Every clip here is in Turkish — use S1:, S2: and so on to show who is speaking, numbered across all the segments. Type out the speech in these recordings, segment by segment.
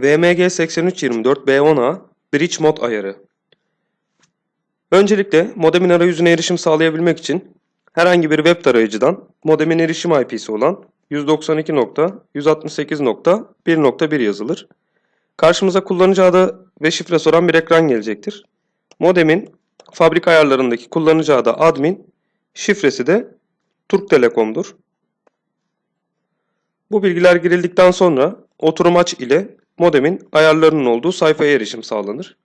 S1: VMG8324B10A Bridge Mod ayarı. Öncelikle modemin arayüzüne erişim sağlayabilmek için herhangi bir web tarayıcıdan modemin erişim IP'si olan 192.168.1.1 yazılır. Karşımıza kullanıcı adı ve şifre soran bir ekran gelecektir. Modemin fabrika ayarlarındaki kullanıcı adı admin, şifresi de Türk Telekom'dur. Bu bilgiler girildikten sonra oturum aç ile modemin ayarlarının olduğu sayfaya erişim sağlanır.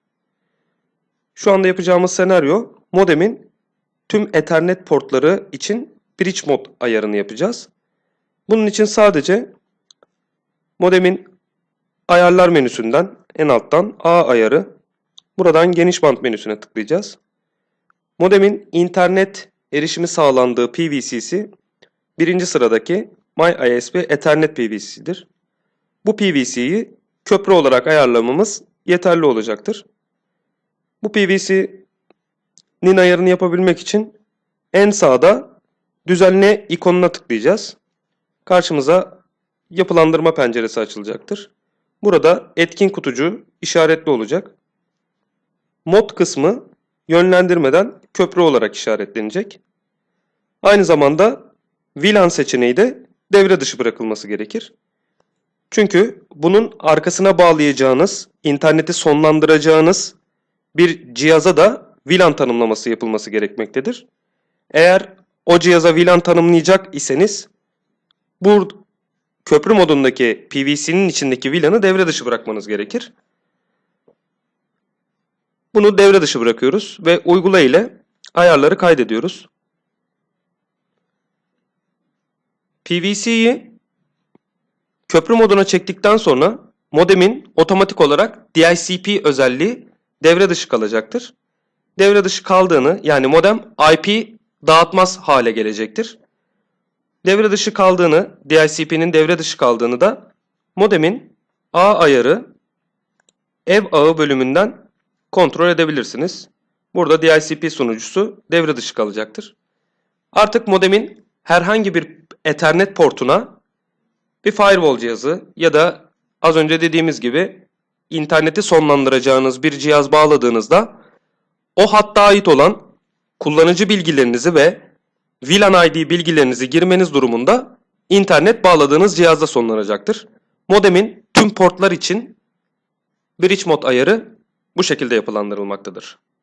S1: Şu anda yapacağımız senaryo modemin tüm Ethernet portları için bridge mod ayarını yapacağız. Bunun için sadece modemin ayarlar menüsünden en alttan A ayarı buradan geniş band menüsüne tıklayacağız. Modemin internet erişimi sağlandığı PVC'si birinci sıradaki MyISP Ethernet PVC'dir. Bu PVC'yi köprü olarak ayarlamamız yeterli olacaktır. Bu PVC'nin ayarını yapabilmek için en sağda düzenle ikonuna tıklayacağız. Karşımıza yapılandırma penceresi açılacaktır. Burada etkin kutucu işaretli olacak. Mod kısmı yönlendirmeden köprü olarak işaretlenecek. Aynı zamanda VLAN seçeneği de devre dışı bırakılması gerekir. Çünkü bunun arkasına bağlayacağınız, interneti sonlandıracağınız bir cihaza da VLAN tanımlaması yapılması gerekmektedir. Eğer o cihaza VLAN tanımlayacak iseniz bu köprü modundaki PVC'nin içindeki VLAN'ı devre dışı bırakmanız gerekir. Bunu devre dışı bırakıyoruz ve uygula ile ayarları kaydediyoruz. PVC'yi köprü moduna çektikten sonra modemin otomatik olarak DICP özelliği devre dışı kalacaktır. Devre dışı kaldığını yani modem IP dağıtmaz hale gelecektir. Devre dışı kaldığını, DICP'nin devre dışı kaldığını da modemin A ayarı ev ağı bölümünden kontrol edebilirsiniz. Burada DICP sunucusu devre dışı kalacaktır. Artık modemin herhangi bir Ethernet portuna bir firewall cihazı ya da az önce dediğimiz gibi interneti sonlandıracağınız bir cihaz bağladığınızda o hatta ait olan kullanıcı bilgilerinizi ve VLAN ID bilgilerinizi girmeniz durumunda internet bağladığınız cihazda sonlanacaktır. Modemin tüm portlar için bridge mod ayarı bu şekilde yapılandırılmaktadır.